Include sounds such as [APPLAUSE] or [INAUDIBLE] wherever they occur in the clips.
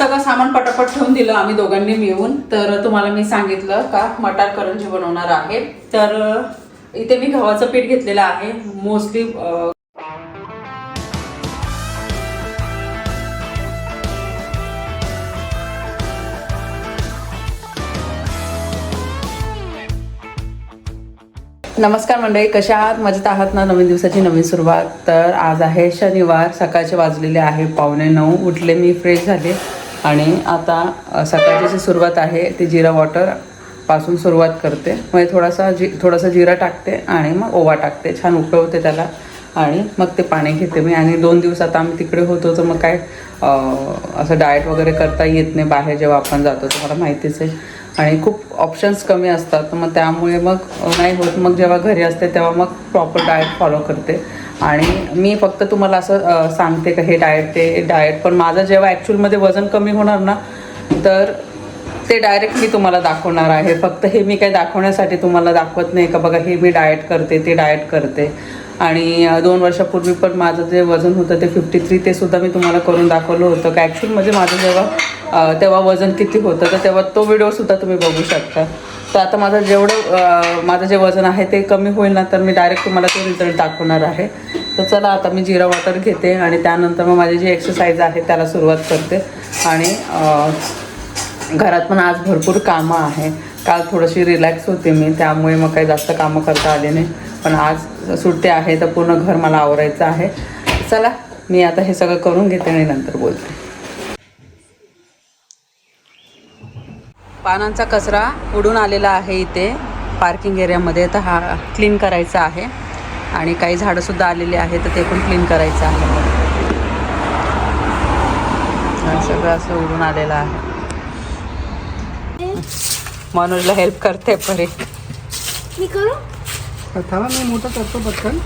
सगळं सामान पटापट ठेवून दिलं आम्ही दोघांनी मिळून. तर तुम्हाला मी सांगितलं का मटार करंजी बनवणार आहे. तर इथे मी गव्हाचं पीठ घेतलेलं आहे. मोस्टली नमस्कार मंडळी कशा आहात? मजेत आहात ना? नवीन दिवसाची नवीन सुरुवात. तर आज आहे शनिवार सकाळचे वाजलेले आहे पावणे नऊ. उठले मी फ्रेश झाले. आणि आता सकाळची जी सुरुवात आहे ती जिरा वॉटरपासून सुरुवात करते. म्हणजे थोडासा जी थोडासा जिरा टाकते आणि मग ओवा टाकते. छान उकळवते त्याला आणि मग ते पाणी घेते मी. आणि दोन दिवस आता आम्ही तिकडे होतो तर मग काय असं डाएट वगैरे करता येत नाही. बाहेर जेव्हा आपण जातो तुम्हाला माहितीच आहे. आणि खूप ऑप्शन्स कमी असतात मग त्यामुळे मग नाही होत. मग जेव्हा घरी असते तेव्हा मग प्रॉपर डाएट फॉलो करते. आणि मी फक्त तुम्हाला असं सांगते का हे डाएट ते डाएट पण माझं जेव्हा ॲक्च्युअलमध्ये वजन कमी होणार ना तर ते डायरेक्ट मी तुम्हाला दाखवणार आहे. फक्त हे मी काही दाखवण्यासाठी तुम्हाला दाखवत नाही का बघा हे मी डाएट करते ते डाएट करते. आणि दोन वर्षापूर्वी पण माझं जे वजन होतं ते फिफ्टी थ्री ते सुद्धा मी तुम्हाला करून दाखवलं होतं का. ॲक्च्युअलमध्ये माझं जेव्हा तेव्हा वजन किती होतं तर तेव्हा तो व्हिडिओसुद्धा तुम्ही बघू शकता. तर आता माझं जेवढं माझं जे वजन आहे ते कमी होईल ना तर मी डायरेक्ट तुम्हाला तो रिझल्ट दाखवणार आहे. तर चला आता मी जिरा वॉटर घेते आणि त्यानंतर मग माझी जी एक्सरसाइज आहे त्याला सुरुवात करते. आणि घरात पण आज भरपूर कामं आहे. काल थोडीशी रिलॅक्स होते मी त्यामुळे मग काही जास्त कामं करता आले नाही. पण आज सुट्टी आहे तर पूर्ण घर मला आवरायचं आहे. चला मी आता हे सगळं करून घेते आणि नंतर बोलते. पानांचा कचरा उडून आलेला आहे इथे पार्किंग एरियामध्ये तर हा क्लीन करायचा आहे. आणि काही झाडंसुद्धा आलेली आहे तर ते पण क्लीन करायचं आहे. सगळं असं उडून आलेलं आहे. मनोजला हेल्प करते परी. मी करू? थांबा मी मोठं करतो पटकन.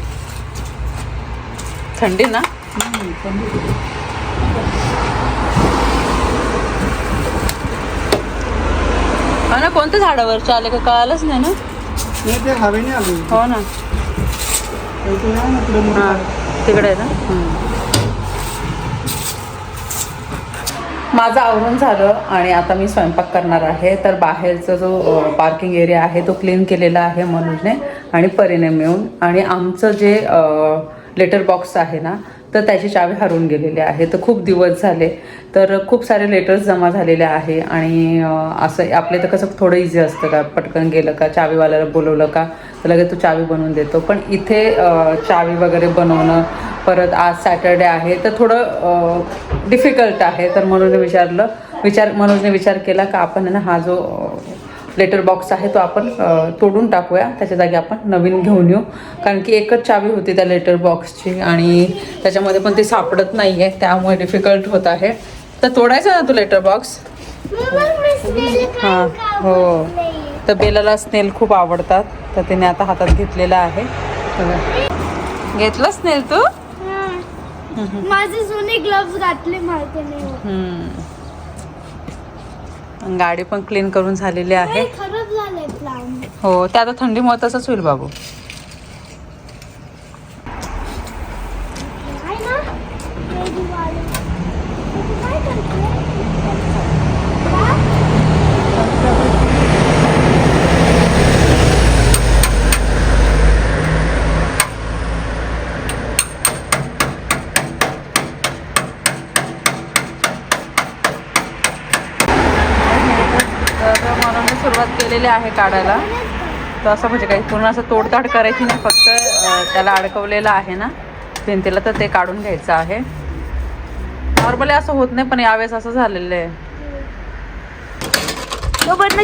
थंडी ना? हो ना कोणत्या झाडावरचे आले का? कळालंच नाही ना? नाही ते हवेने आलो हो ना. इथे मोठं हां. तिकडे आहे ना? माझं आवरून झालं आणि आता मी स्वयंपाक करणार आहे. तर बाहेरचा जो पार्किंग एरिया आहे तो क्लीन केलेला आहे मनोजने आणि परीने मिळून. आणि आमचं जे लेटर बॉक्स आहे ना तर त्याची चावी हरवून गेलेली आहे. तर खूप दिवस झाले. तर खूप सारे लेटर्स जमा झालेले आहे आणि असं आपले तर कसं थोडं इझी असतं का? पटकन गेलं का? चावीवाल्याला बोलवलं का? तर लगेच तो चावी बनवून देतो. पण इथे चावी वगैरे बनवणं परत आज सॅटर्डे आहे तर थोडं डिफिकल्ट आहे. तर मनोजने विचारलं विचार मनोजने विचार केला का आपण ना हा जो लेटर बॉक्स आहे तो आपण तोडून टाकूया. त्याच्या जागी आपण नवीन घेऊन येऊ. कारण की एकच चावी होती त्या लेटर बॉक्सची आणि त्याच्यामध्ये पण ती सापडत नाही आहे त्यामुळे डिफिकल्ट होत आहे. तर तोडायचं ना तो लेटर बॉक्स? हां हो. तर बेलाला स्नेल खूप आवडतात तर तिने आता हातात घेतलेला आहे. घेतलं स्नेल तू? माझे जुने ग्लव्स घातले माहिती नाही. गाडी पण क्लीन करून झालेली आहे. हो ते आता थंडीमुळे तसंच होईल बाबू आहे ना हे दिवाळी. तू काय करते? का? तर म्हणून केलेली आहे काढायला. तर असं म्हणजे काही पूर्ण असं तोडताड करायची नाही फक्त त्याला अडकवलेलं आहे ना भिंतीला तर ते काढून घ्यायचं आहे. नॉर्मली असं होत नाही पण यावेळेस असं झालेलं आहे. सोबत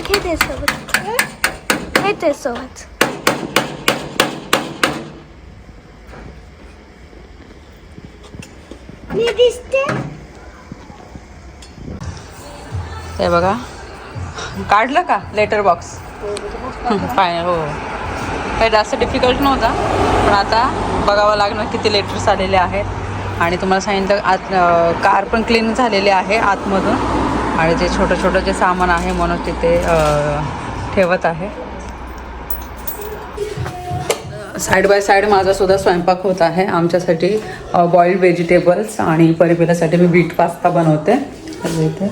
हे बघा. काढलं का? लेटर बॉक्स फायनल हो. काही जास्त डिफिकल्ट नव्हता पण आता बघावं लागणार किती लेटर्स आलेले आहेत. आणि तुम्हाला सांगितलं आत कार पण क्लीन झालेली आहे आतमधून. आणि जे छोटं छोटं जे सामान आहे म्हणून तिथे ठेवत आहे. साईड बाय साईड माझासुद्धा स्वयंपाक होत आहे. आमच्यासाठी बॉईल्ड व्हेजिटेबल्स आणि परिपेलासाठी मी बीट पास्ता बनवते. इथे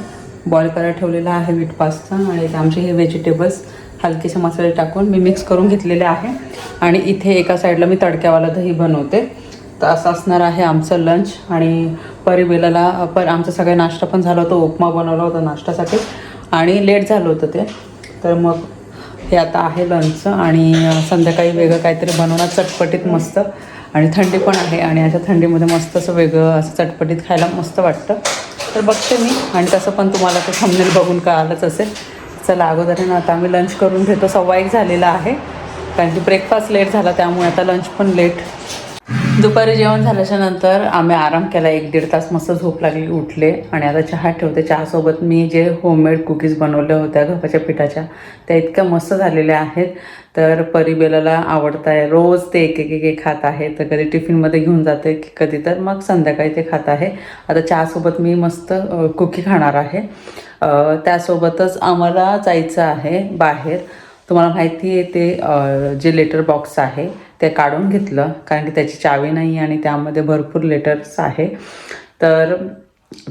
बॉईल करायला ठेवलेला आहे वीट पास्ता आणि आमचे हे व्हेजिटेबल्स हलकेसे मसाले टाकून मी मिक्स करून घेतलेले आहे. आणि इथे एका साईडला मी तडक्यावाला दही बनवते. तर असं असणार आहे आमचं लंच आणि परिबेलाला पर आमचा सगळा नाश्ता पण झाला होता उपमा बनवला होता नाश्त्यासाठी. आणि लेट झालं होतं ते. तर मग हे आता आहे लंचचं आणि संध्याकाळी वेगळं काहीतरी बनवणार चटपटीत मस्त. आणि थंडी पण आहे आणि अशा थंडीमध्ये मस्त असं वेगळं असं चटपटीत खायला मस्त वाटतं. तर बघते मी. आणि तसं पण तुम्हाला ते थंबनेल बघून कळालंच असेल. चला अगोदर ना आता आम्ही लंच करून घेतो. सव्वा एक झालेला आहे. कारण की ब्रेकफास्ट लेट झाला त्यामुळे आता लंच पण लेट दुपारी जेवण झाल्याच्यानंतर आम्ही आराम केला. एक दीड तास मस्त झोप लागली उठले. आणि आता चहा ठेवते. चहासोबत मी जे होममेड कुकीज बनवल्या होत्या गव्हाच्या पिठाच्या त्या इतक्या मस्त झालेल्या आहेत. तर परिबेलाला आवडत आहे रोज ते एक एक एक खात आहे. तर कधी टिफिनमध्ये घेऊन जाते की कधी तर मग संध्याकाळी ते खात आहे. आता चहासोबत मी मस्त कुकी खाणार आहे. त्यासोबतच आम्हाला जायचं आहे बाहेर. तुम्हाला माहिती आहे ते जे लेटर बॉक्स आहे ते काढून घेतलं. कारण की त्याची चावी नाही आणि त्यामध्ये भरपूर लेटर्स आहे. तर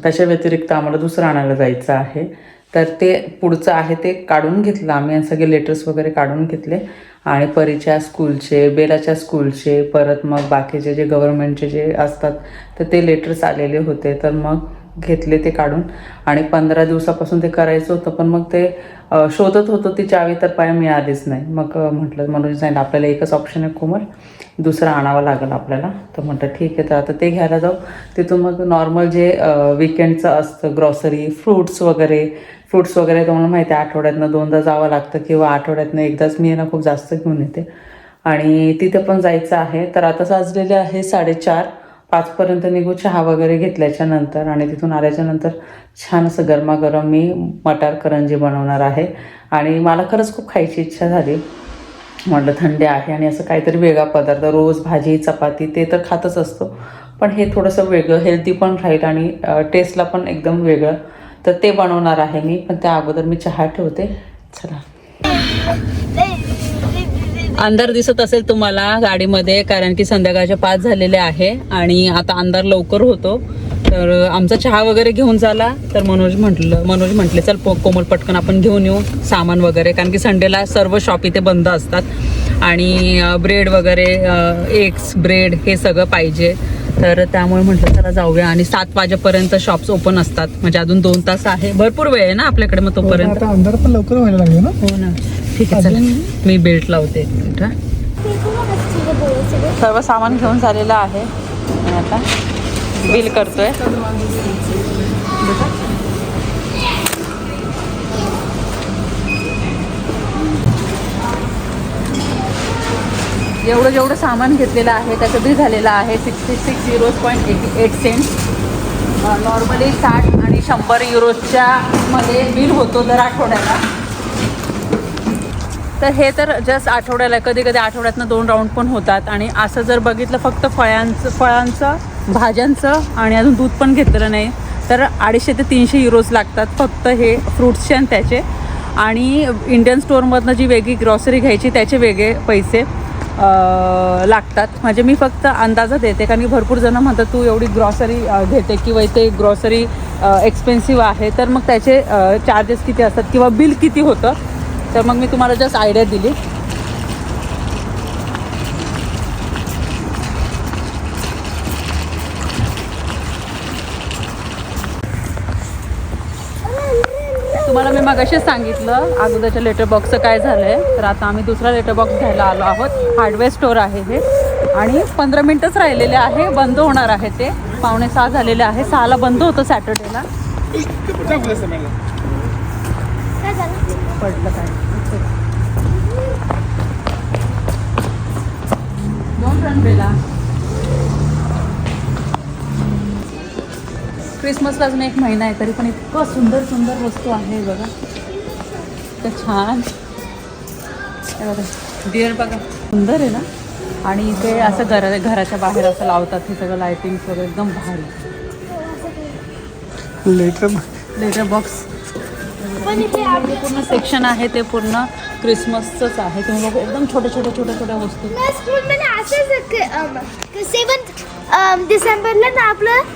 त्याच्या व्यतिरिक्त आम्हाला दुसरं आणायला जायचं आहे. तर ते पुढचं आहे ते काढून घेतलं. आम्ही सगळे लेटर्स वगैरे काढून घेतले. आणि परीच्या स्कूलचे बेलाच्या स्कूलचे परत मग बाकीचे जे गव्हर्नमेंटचे जे असतात तर ते लेटर्स आलेले होते. तर मग घेतले ते काढून. आणि पंधरा दिवसापासून ते करायचं होतं पण मग ते शोधत होतं ती चावी तर पाय मिळालीच नाही. मग म्हटलं मनोज जाईल आपल्याला एकच ऑप्शन आहे कोमल. दुसरा आणावा लागेल आपल्याला. तर म्हटलं ठीक आहे तर आता ते घ्यायला जाऊ. तिथून मग नॉर्मल जे विकेंडचं असतं ग्रॉसरी फ्रूट्स वगैरे फ्रूट्स वगैरे तुम्हाला माहिती आहे आठवड्यातनं दोनदा जावं लागतं किंवा आठवड्यातनं एकदाच मी ना खूप जास्त घेऊन येते. आणि तिथे पण जायचं आहे. तर आता साजलेले आहे साडेचार पाचपर्यंत निघू चहा वगैरे घेतल्याच्या नंतर आणि तिथून आल्याच्यानंतर छान असं गरमागरम मी मटार करंजी बनवणार आहे. आणि मला खरंच खूप खायची इच्छा झाली. म्हटलं थंडी आहे आणि असं काहीतरी वेगळा पदार्थ रोज भाजी चपाती ते तर खातच असतो. पण हे थोडंसं वेगळं हेल्दी पण राहील आणि टेस्टला पण एकदम वेगळं. तर ते बनवणार आहे मी पण त्या अगोदर मी चहा ठेवते. चला. अंधार दिसत असेल तुम्हाला गाडीमध्ये कारण की संध्याकाळचे पाच झालेले आहे आणि आता अंधार लवकर होतो. तर आमचा चहा वगैरे घेऊन झाला तर मनोज म्हटलं मनोज म्हटले चल कोमल पटकन आपण घेऊन येऊ सामान वगैरे. कारण की संडेला सर्व शॉप इथे बंद असतात. आणि ब्रेड वगैरे एग्स ब्रेड हे सगळं पाहिजे. तर त्यामुळे म्हटलं चला जाऊया. आणि सात वाजेपर्यंत शॉप्स ओपन असतात. म्हणजे अजून दोन तास आहे. भरपूर वेळ आहे ना आपल्याकडे मग तोपर्यंत? आता अंधार पण लवकर व्हायला लागले ना? हो ना. ठीक आहे चला. मी बेल्ट लावते. हा. सर्व सामान घेऊन झालेलं आहे. आता बिल करतोय. एवढं जेवढं सामान घेतलेलं आहे त्याचं बिल झालेलं आहे sixty six euros point eighty eight cents normally साठ आणि शंभर युरोजच्या मध्ये बिल होतो दर आठवड्याला. तर हे तर जस्ट आठवड्याला कधी कधी आठवड्यातनं दोन राऊंड पण होतात. आणि असं जर बघितलं फक्त फळांचं फळांचं भाज्यांचं आणि अजून दूध पण घेतलेलं नाही तर अडीचशे ते तीनशे युरोज लागतात फक्त हे फ्रूट्सचे आणि त्याचे. आणि इंडियन स्टोअरमधनं जी वेगळी ग्रॉसरी घ्यायची त्याचे वेगळे पैसे. लागतात. म्हणजे मी फक्त अंदाजा देते कारण की भरपूर जण म्हणतात तू एवढी ग्रॉसरी घेते किंवा इथे ग्रॉसरी एक्सपेन्सिव्ह आहे. तर मग त्याचे चार्जेस किती असतात किंवा बिल किती होतं? तर मग मी तुम्हाला जस्ट आयडिया दिली. तुम्हाला मी मगाशीच सांगितलं अगोदरच्या लेटर बॉक्सचं काय झालं आहे तर आता आम्ही दुसरा लेटर बॉक्स घ्यायला आलो आहोत. हार्डवेअर स्टोअर आहे हे. आणि पंधरा मिनटंच राहिलेले आहे बंद होणार आहे ते. पावणे सहा झालेले आहे सहाला बंद होतं सॅटर्डेला पडलं काय? दोन रन क्रिसमसला अजून एक महिना आहे तरी पण इतकं सुंदर सुंदर वस्तू आहे बघा. इतकं छान. हे बघा डिअर बघा सुंदर आहे ना? आणि इथे असं घरा घराच्या बाहेर असं लावतात हे सगळं लायटिंग्स वगैरे एकदम भारी. लेटर लेटर बॉक्स पूर्ण सेक्शन आहे ते पूर्ण क्रिसमसचंच आहे. तुम्ही बघा एकदम छोट्या छोट्या छोट्या छोट्या वस्तू. सेवन्थ डिसेंबरला ना आपलं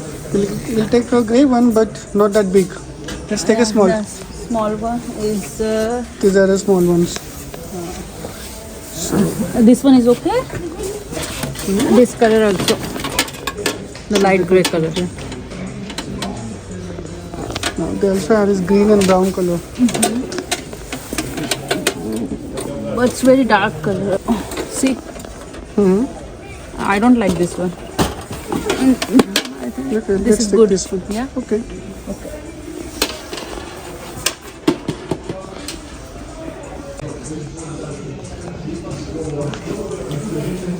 We'll, we'll take a grey one, but not that big. Let's take a small. Small one is. Uh, These are the small ones. Uh, this one is okay. Hmm? This color also. The light grey color. Now they also have this green and brown color. Mm -hmm. But it's very dark color. See. -hmm. I don't like this one. Okay, This is good. this one. Yeah. Okay.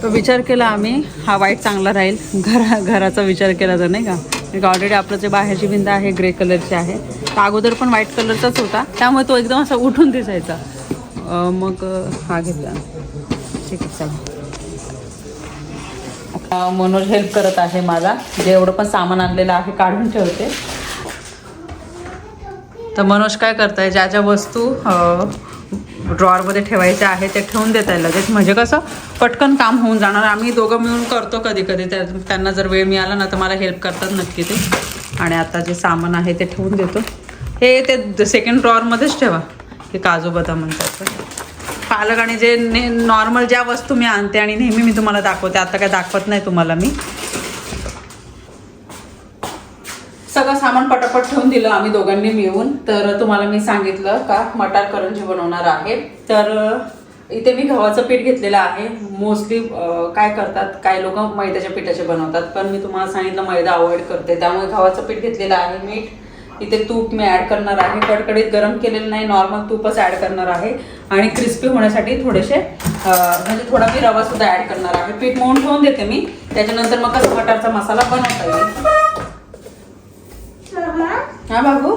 तो विचार केला आम्ही हा वाईट चांगला राहील घरा घराचा विचार केला तर नाही का ऑलरेडी आपलं जे बाहेरची भिंत आहे ग्रे कलरची आहे तर अगोदर पण व्हाईट कलरचाच होता त्यामुळे तो एकदम असा उठून दिसायचा मग हा घेतला ठीक आहे चला आता मनोज हेल्प करत आहे मला. जे एवढं पण सामान आणलेलं आहे काढून ठेवते. तर मनोज काय करताय? ज्या ज्या वस्तू ड्रॉअरमध्ये ठेवायच्या आहे ते ठेवून देत आहे लगेच. म्हणजे कसं पटकन काम होऊन जाणार. आम्ही दोघं मिळून करतो कधी कधी त्या त्यांना जर वेळ मिळाला ना तर मला हेल्प करतात नक्की ते. आणि आता जे सामान आहे ते ठेवून देतो. हे ते सेकंड ड्रॉअरमध्येच ठेवा. हे काजू बदाम म्हणतात. पालक आणि जे ने नॉर्मल ज्या वस्तू मी आणते आणि नेहमी मी तुम्हाला दाखवते आता काय दाखवत नाही तुम्हाला मी. सगळं सामान पटापट ठेवून दिलं आम्ही दोघांनी मिळून. तर तुम्हाला मी सांगितलं का मटार करंजी बनवणार आहे. तर इथे मी गव्हाचं पीठ घेतलेलं आहे. मोस्टली काय करतात काय लोक मैद्याच्या पिठाचे बनवतात. पण मी तुम्हाला सांगितलं मैदा अवॉइड करते. त्यामुळे गव्हाचं पीठ घेतलेलं आहे मीठ इथे तूप मी ॲड करणार आहे. कडकडीत गरम केलेलं नाही नॉर्मल तूपच ॲड करणार आहे. आणि क्रिस्पी होण्यासाठी थोडेसे म्हणजे थोडा मी रवा सुद्धा ॲड करणार आहे. पीठ मळून ठेवून देते मी. त्याच्यानंतर मग कसं मटारचा मसाला बनवता येईल. हा बाबू?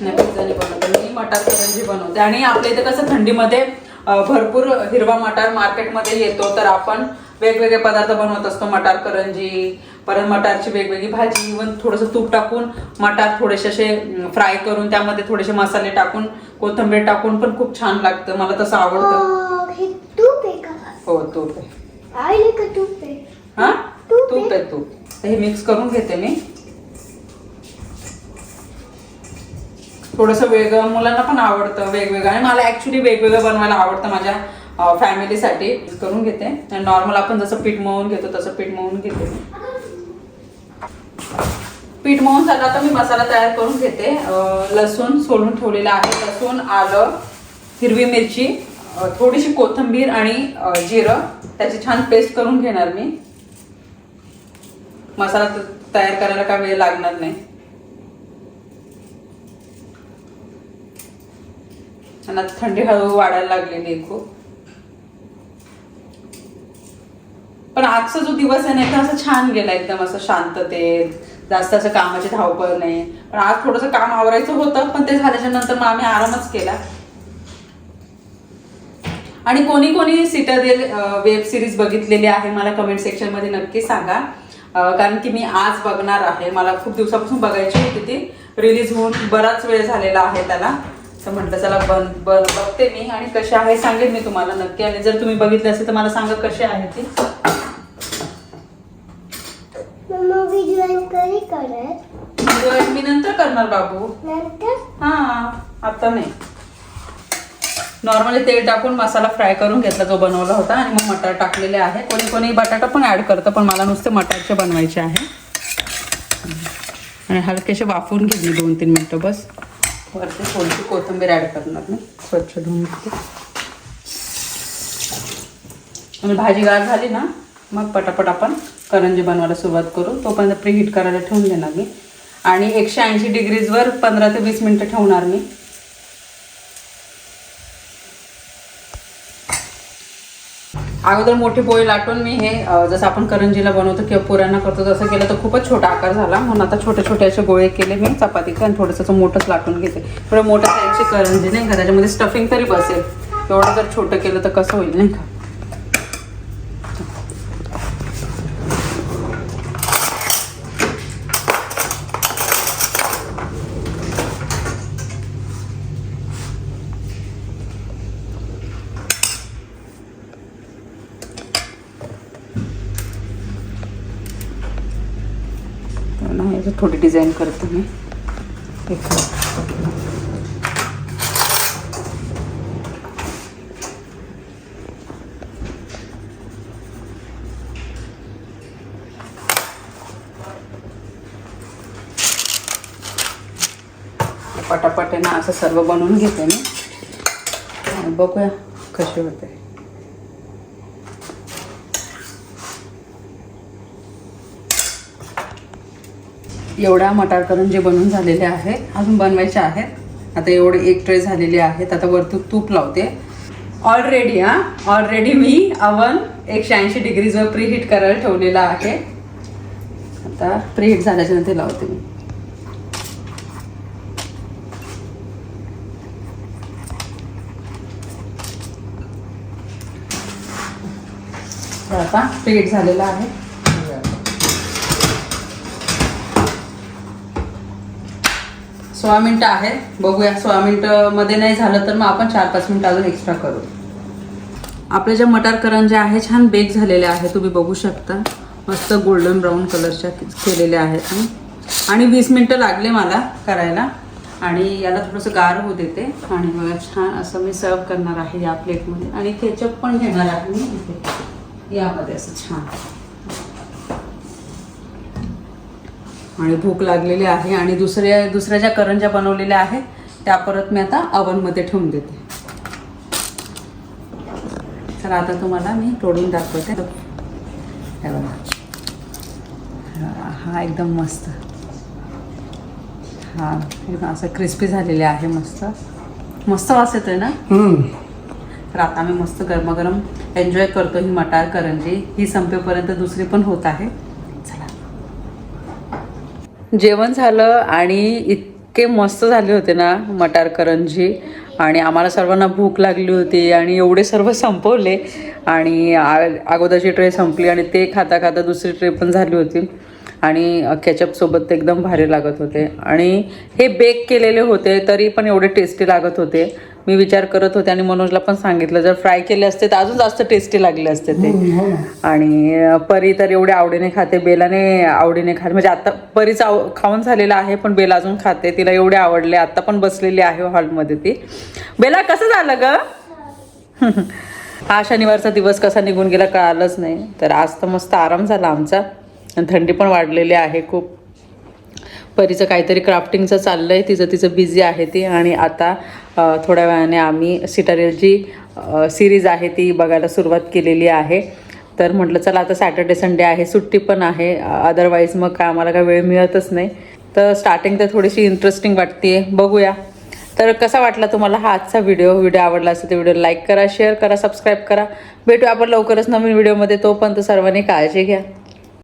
नाही बनवते. मी मटार करंजी बनवते. आणि आपल्या इथे कसं थंडीमध्ये भरपूर हिरवा मटार मार्केटमध्ये येतो तर आपण वेगवेगळे पदार्थ बनवत असतो. मटार करंजी परत मटारची वेगवेगळी भाजी इवन थोडंसं तूप टाकून मटार थोडेसे असे फ्राय करून त्यामध्ये थोडेसे मसाले टाकून कोथिंबीर टाकून पण खूप छान लागतं मला तसं आवडतं. हे तूप आहे का? हो तूप आहे. का तूप आहे? हा? तूप तूप आहे. तूप. तर हे मिक्स करून घेते मी. थोडंसं वेगळं मुलांना पण आवडतं वेगवेगळं. आणि मला ऍक्च्युली वेगवेगळं बनवायला आवडतं माझ्या फॅमिलीसाठी करून घेते. नॉर्मल आपण जसं पीठ मळून घेतो तसं पीठ मळून घेते. पीठ मळून झालं आता मी मसाला तयार करून घेते. लसूण सोलून ठेवलेला आहे. लसूण आलं हिरवी मिरची थोडीशी कोथिंबीर आणि जिरं. त्याची छान पेस्ट करून घेणार मी. मसाला त- तयार करायला काय वेळ लागणार नाही. आणि आता थंडी हळूहळू वाढायला लागलेली आहे खूप. पण आजचा जो दिवस आहे ना एकदम असं छान गेला एकदम असं शांततेत जास्त असं कामाची धावपळ नाही. पण आज थोडंसं काम आवरायचं होतं पण ते झाल्याच्यानंतर मग आम्ही आरामच केला. आणि कोणी कोणी सिटादेल वेब सिरीज बघितलेली आहे मला कमेंट सेक्शनमध्ये नक्की सांगा. कारण की मी आज बघणार आहे. मला खूप दिवसापासून बघायची होती ती. रिलीज होऊन बराच वेळ झालेला आहे त्याला. तर म्हटलं चला बन बन बघते मी आणि कशी आहे सांगेन मी तुम्हाला नक्की. आणि जर तुम्ही बघितले असेल तर मला सांगा कशी आहे ती. करत. Join मी नंतर करणार बाबू. नंतर? हा आता नाही. नॉर्मली तेल टाकून मसाला फ्राय करून घेतला जो बनवला होता आणि मग मटार टाकलेले आहे. कोणी कोणी बटाटा पण ऍड करतं पण मला नुसते मटारचे बनवायचे आहे. आणि हलकेसे वाफवून घेतले दोन तीन मिनटं बस. वरती थोडीशी कोथिंबीर ऍड करणार मी. स्वच्छ धुवून घेते. आणि भाजी गार झाली ना मग पटापट आपण करंजी बनवायला सुरुवात करू. तोपर्यंत प्रीहीट करायला ठेवून देणार मी. आणि एकशे ऐंशी डिग्रीजवर पंधरा ते वीस मिनटं ठेवणार मी. अगोदर मोठी पोळी लाटून मी हे जसं आपण करंजीला बनवतो किंवा पुऱ्यांना करतो तसं केलं तर खूपच छोटा आकार झाला. म्हणून आता छोटे छोटे असे गोळे केले मी चपातीचे आणि थोडंसं मोठंच लाटून घेते. थोडं मोठं साईजची करंजी नाही का त्याच्यामध्ये स्टफिंग तरी बसेल. एवढं जर छोटं केलं तर कसं होईल नाही का तर ना याची थोडी डिझाईन करते मी. पटापट आहे ना असं सर्व बनवून घेते मी. आणि बघूया कशी होते. एवढा मटार करून जे बनवून झालेले आहे अजून बनवायचे आहेत. आता एवढे एक ट्रे झालेले आहेत. आता वरतून तूप लावते. ऑलरेडी हा? ऑलरेडी मी अवन एकशे ऐंशी डिग्रीजवर प्रीहीट करायला ठेवलेला आहे. आता प्रीहीट झाल्याच्यानंतर लावते मी. आता प्रीहीट झालेला आहे. सोळा मिनटं आहे बघूया सोळा मिनटंमध्ये नाही झालं तर मग आपण चार पाच मिनटं अजून एक्स्ट्रा करू. आपल्या ज्या मटार करंज्या आहे छान बेक झालेल्या आहे तुम्ही बघू शकता. मस्त गोल्डन ब्राऊन कलरच्या केलेल्या आहेत. आणि वीस मिनटं लागले मला करायला. आणि याला थोडंसं गार होऊ देते. आणि मग छान असं मी सर्व करणार आहे या प्लेटमध्ये आणि केचप पण घेणार आहे मी इथे. यामध्ये असं छान. आणि भूक लागलेली आहे आणि दुसऱ्या दुसऱ्या ज्या करंज्या बनवलेल्या आहेत त्या परत मी आता अवनमध्ये ठेवून देते. तर आता तुम्हाला मी तोडून दाखवते. हे बघा. एकदम मस्त. हा असं क्रिस्पी झालेले आहे मस्त. मस्त वास येतोय ना. तर आता आम्ही मस्त गरमागरम एन्जॉय करतो ही मटार करंजी. ही संपेपर्यंत दुसरी पण होत आहे. जेवण झालं आणि इतके मस्त झाले होते ना मटार करंजी. आणि आम्हाला सर्वांना भूक लागली होती आणि एवढे सर्व संपवले. आणि आ- अगोदरची ट्रे संपली आणि ते खाता खाता दुसरी ट्रे पण झाली होती. आणि केचपसोबत ते एकदम भारी लागत होते. आणि हे बेक केलेले होते तरी पण एवढे टेस्टी लागत होते. मी विचार करत होते आणि मनोजला पण सांगितलं जर फ्राय केले असते तर अजून जास्त टेस्टी लागले असते ते. हो ना. आणि परी तर एवढे आवडीने खाते बेलाने आवडीने खाते. म्हणजे आता परीचा आव- खाऊन झालेला आहे पण बेला अजून खाते. तिला एवढे आवडले. आता पण बसलेली आहे हॉलमध्ये ती. बेला कसं झालं ग? [LAUGHS] हा शनिवारचा दिवस कसा निघून गेला कळालंच नाही. तर आज तर मस्त आराम झाला आमचा. आणि थंडी पण वाढलेली आहे खूप. परीचं काहीतरी क्राफ्टिंगचं चाललं आहे तिचं तिचं बिझी आहे ती आणि आता थोड्या वेळाने आम्ही सिटारियलची सिरीज आहे ती बघायला सुरुवात केलेली आहे. तर म्हटलं चला आता सॅटर्डे संडे आहे सुट्टी पण आहे अदरवाईज मग काय आम्हाला काय वेळ मिळतच नाही. तर स्टार्टिंग तर थोडीशी इंटरेस्टिंग वाटते बघूया. तर कसा वाटला तुम्हाला हा आजचा व्हिडिओ व्हिडिओ आवडला असेल तर व्हिडिओ लाईक करा शेअर करा सबस्क्राईब करा. भेटू आपण लवकरच नवीन व्हिडिओमध्ये तोपर्यंत सर्वांनी काळजी घ्या.